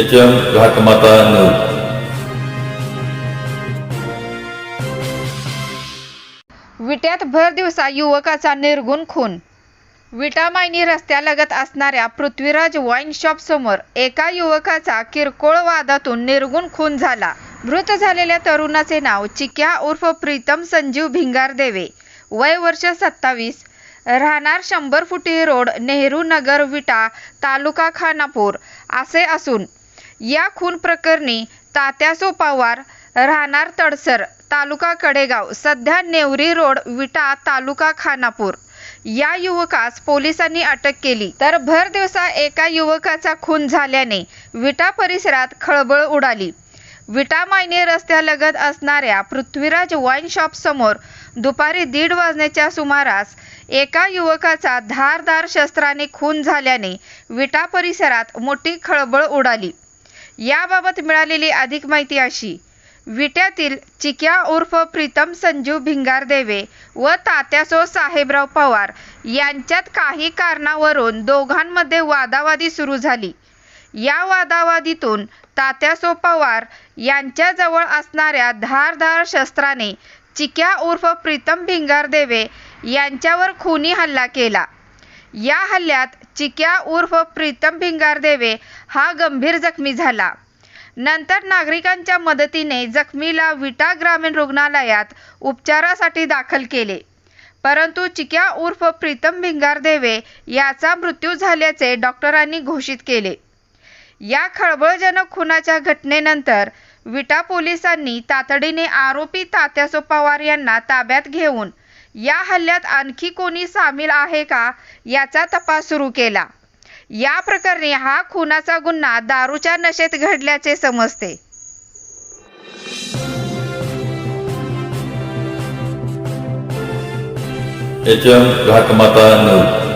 H M Ghatmata news विट्यात भर दिवसा युवकाचा निर्गुण खून. विटा मायनी रस्त्यालगत असणाऱ्या पृथ्वीराज वाईन शॉप समोर एका युवकाचा किरकोळ वादातून निर्गुण खून झाला. मृत झालेल्या तरुणाचे नाव चिक्या उर्फ प्रीतम संजीव भिंगार देवे वय वर्ष सत्तावीस. राहणार शंभर फुटी रोड नेहरू नगर विटा तालुका खानापूर. असे असून या खून प्रकरणी तात्यासो पवार राहणार तडसर तालुका कडेगाव सध्या नेवरी रोड विटा तालुका खानापूर. या युवकास पोलिसांनी अटक केली. तर भर दिवसा एका युवकाचा खून झाल्याने विटा परिसरात खळबळ उडाली. विटा मायने रस्त्यालगत असणाऱ्या पृथ्वीराज वाईन शॉप समोर दुपारी दीड वाजण्याच्या सुमारास एका युवकाचा धारदार शस्त्राने खून झाल्याने विटा परिसरात मोठी खळबळ उडाली. याबाबत मिळालेली अधिक माहिती अशी. विट्यातील चिक्या उर्फ प्रीतम संजीव भिंगार देवे व तात्यासो साहेबराव पवार यांच्यात काही कारणावरून दोघांमध्ये वादावादी सुरू झाली. या वादावादीतून तात्यासो पवार यांच्याजवळ असणाऱ्या धारधार शस्त्राने चिक्या उर्फ प्रीतम भिंगार देवे यांच्यावर खुनी हल्ला केला. या हल्ल्यात चिक्या उर्फ प्रीतम भिंगार देवे हा गंभीर जखमी झाला. नंतर नागरिकांच्या मदतीने जखमीला विटा ग्रामीण रुग्णालयात उपचारासाठी दाखल केले. परंतु चिक्या उर्फ प्रीतम भिंगार देवे याचा मृत्यू झाल्याचे डॉक्टरांनी घोषित केले. या खळबळजनक खुनाच्या घटनेनंतर विटा पोलिसांनी तातडीने आरोपी तात्यासो पवार यांना ताब्यात घेऊन या हल्ल्यात आणखी कोणी सामील आहे का याचा तपास सुरू केला. या प्रकरणी हा खुनाचा गुन्हा दारूच्या नशेत घडल्याचे समजते. H M Ghatmata news.